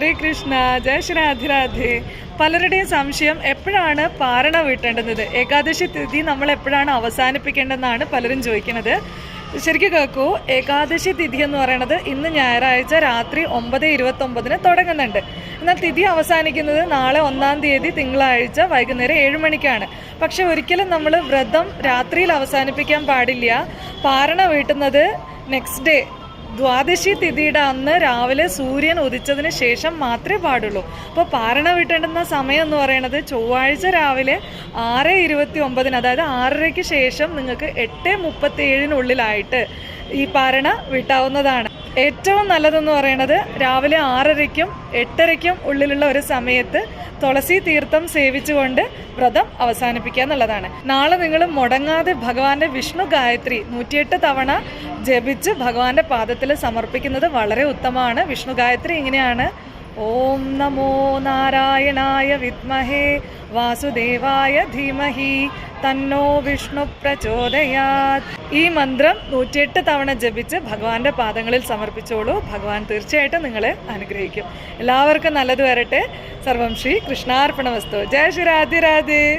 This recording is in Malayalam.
ഹരേ കൃഷ്ണ ജയ ശ്രീ പലരുടെയും സംശയം എപ്പോഴാണ് പാരണ വീട്ടേണ്ടുന്നത് ഏകാദശി തിഥി നമ്മൾ എപ്പോഴാണ് അവസാനിപ്പിക്കേണ്ടതെന്നാണ് പലരും ചോദിക്കുന്നത്. ശരിക്കും കേൾക്കൂ ഏകാദശി തിഥി എന്ന് പറയുന്നത് ഇന്ന് ഞായറാഴ്ച രാത്രി ഒമ്പത് ഇരുപത്തൊമ്പതിന് തുടങ്ങുന്നുണ്ട്. എന്നാൽ തിഥി അവസാനിക്കുന്നത് നാളെ ഒന്നാം തീയതി തിങ്കളാഴ്ച വൈകുന്നേരം ഏഴ് മണിക്കാണ്. പക്ഷെ ഒരിക്കലും നമ്മൾ വ്രതം രാത്രിയിൽ അവസാനിപ്പിക്കാൻ പാടില്ല. പാരണ വീട്ടുന്നത് നെക്സ്റ്റ് ഡേ ദ്വാദശി തിഥിയുടെ അന്ന് രാവിലെ സൂര്യൻ ഉദിച്ചതിന് ശേഷം മാത്രമേ പാടുള്ളൂ. അപ്പോൾ പാരണ വിട്ടേണ്ടുന്ന സമയം എന്ന് പറയുന്നത് ചൊവ്വാഴ്ച രാവിലെ ആറ് ഇരുപത്തി ഒമ്പതിന് അതായത് ആറരയ്ക്ക് ശേഷം നിങ്ങൾക്ക് എട്ട് മുപ്പത്തി ഏഴിനുള്ളിലായിട്ട് ഈ പാരണ വിട്ടാവുന്നതാണ്. ഏറ്റവും നല്ലതെന്ന് പറയുന്നത് രാവിലെ ആറരയ്ക്കും എട്ടരയ്ക്കും ഉള്ളിലുള്ള ഒരു സമയത്ത് തുളസി തീർത്ഥം സേവിച്ചുകൊണ്ട് വ്രതം അവസാനിപ്പിക്കുക എന്നുള്ളതാണ്. നാളെ നിങ്ങൾ മുടങ്ങാതെ ഭഗവാന്റെ വിഷ്ണു ഗായത്രി നൂറ്റിയെട്ട് തവണ ജപിച്ച് ഭഗവാന്റെ പാദത്തിൽ സമർപ്പിക്കുന്നത് വളരെ ഉത്തമമാണ്. വിഷ്ണു ഗായത്രി ഇങ്ങനെയാണ്. ഓം നമോ നാരായണായ വിദ്മഹേ വാസുദേവായ ധീമഹി തന്നോ വിഷ്ണു പ്രചോദയാത്. ഈ മന്ത്രം നൂറ്റിയെട്ട് തവണ ജപിച്ച് ഭഗവാന്റെ പാദങ്ങളിൽ സമർപ്പിച്ചോളൂ. ഭഗവാൻ തീർച്ചയായിട്ടും നിങ്ങളെ അനുഗ്രഹിക്കും. എല്ലാവർക്കും നല്ലത് വരട്ടെ. സർവം ശ്രീ കൃഷ്ണാർപ്പണ വസ്തു. ജയ ശ്രീ രാധേ രാധേ.